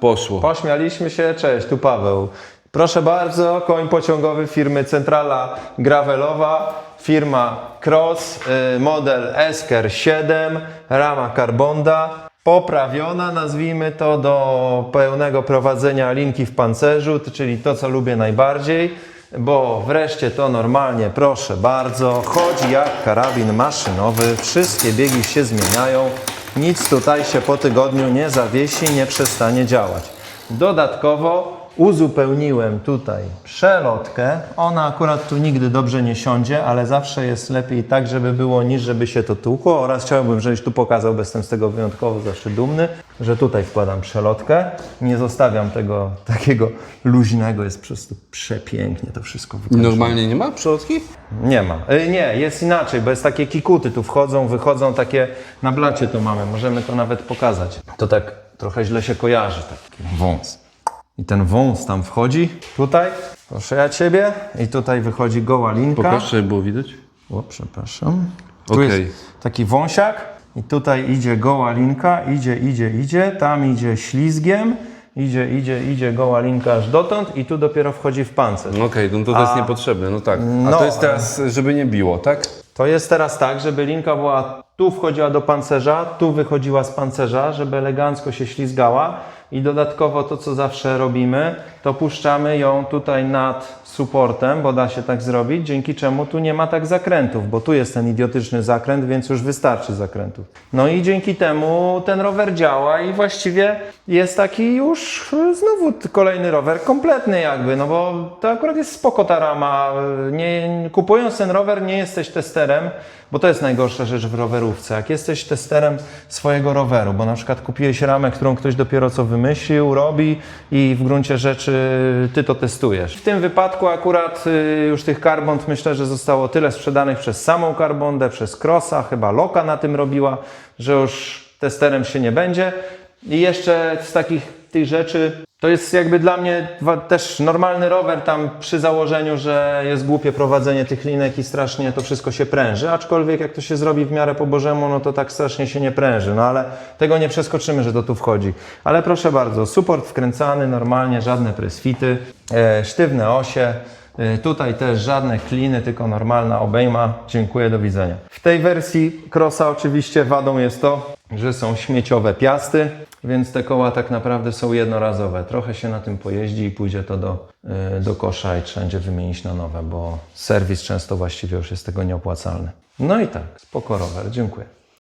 Poszło. Pośmialiśmy się, cześć, tu Paweł. Proszę bardzo, koń pociągowy firmy Centrala Gravelowa, firma Cross, y, model Esker 7, rama Carbonda, poprawiona, nazwijmy to, do pełnego prowadzenia linki w pancerzu, czyli to, co lubię najbardziej, bo wreszcie to normalnie, proszę bardzo, chodzi jak karabin maszynowy, wszystkie biegi się zmieniają, nic tutaj się po tygodniu nie zawiesi, nie przestanie działać. Dodatkowo uzupełniłem tutaj przelotkę. Ona akurat tu nigdy dobrze nie siądzie, ale zawsze jest lepiej tak, żeby było niż żeby się to tłukło. Oraz chciałbym, żebyś tu pokazał, bo jestem z tego wyjątkowo zawsze dumny, że tutaj wkładam przelotkę. Nie zostawiam tego takiego luźnego, jest po prostu przepięknie to wszystko wykończone. Normalnie nie ma przodki? Nie ma. Y, Nie, jest inaczej, bo jest takie kikuty, tu wchodzą, wychodzą takie, na blacie to mamy, możemy to nawet pokazać. To tak trochę źle się kojarzy, taki wąs. I ten wąs tam wchodzi, tutaj, proszę ja Ciebie, i tutaj wychodzi goła linka. Pokaż, żeby było widać. O, przepraszam. Tu Okej. jest taki wąsiak i tutaj idzie goła linka, idzie, idzie, idzie, tam idzie ślizgiem, idzie, idzie, idzie goła linka aż dotąd i tu dopiero wchodzi w pancerz. Okej, no to to jest niepotrzebne, no tak. A No, to jest teraz, żeby nie biło, tak? To jest teraz tak, żeby linka była tu wchodziła do pancerza, tu wychodziła z pancerza, żeby elegancko się ślizgała i dodatkowo to, co zawsze robimy, to puszczamy ją tutaj nad supportem, bo da się tak zrobić, dzięki czemu tu nie ma tak zakrętów, bo tu jest ten idiotyczny zakręt, więc już wystarczy zakrętów. No i dzięki temu ten rower działa i właściwie jest taki już znowu kolejny rower kompletny jakby, no bo to akurat jest spoko ta rama. Nie, kupując ten rower nie jesteś testerem, bo to jest najgorsza rzecz w Jak jesteś testerem swojego roweru, bo na przykład kupiłeś ramę, którą ktoś dopiero co wymyślił, robi i w gruncie rzeczy ty to testujesz. W tym wypadku akurat y, już tych Carbond myślę, że zostało tyle sprzedanych przez samą Carbondę, przez Crossa, chyba Loka na tym robiła, że już testerem się nie będzie. I jeszcze z takich tych rzeczy, to jest jakby dla mnie też normalny rower tam przy założeniu, że jest głupie prowadzenie tych linek i strasznie to wszystko się pręży, aczkolwiek jak to się zrobi w miarę po Bożemu, no to tak strasznie się nie pręży, no ale tego nie przeskoczymy, że to tu wchodzi. Ale proszę bardzo, support wkręcany normalnie, żadne presfity, e, sztywne osie, E, Tutaj też żadne kliny, tylko normalna obejma. Dziękuję, do widzenia. W tej wersji Crossa oczywiście wadą jest to, że są śmieciowe piasty, więc te koła tak naprawdę są jednorazowe. Trochę się na tym pojeździ i pójdzie to do, e, do kosza i trzeba będzie wymienić na nowe, bo serwis często właściwie już jest tego nieopłacalny. No i tak, spoko rower, dziękuję.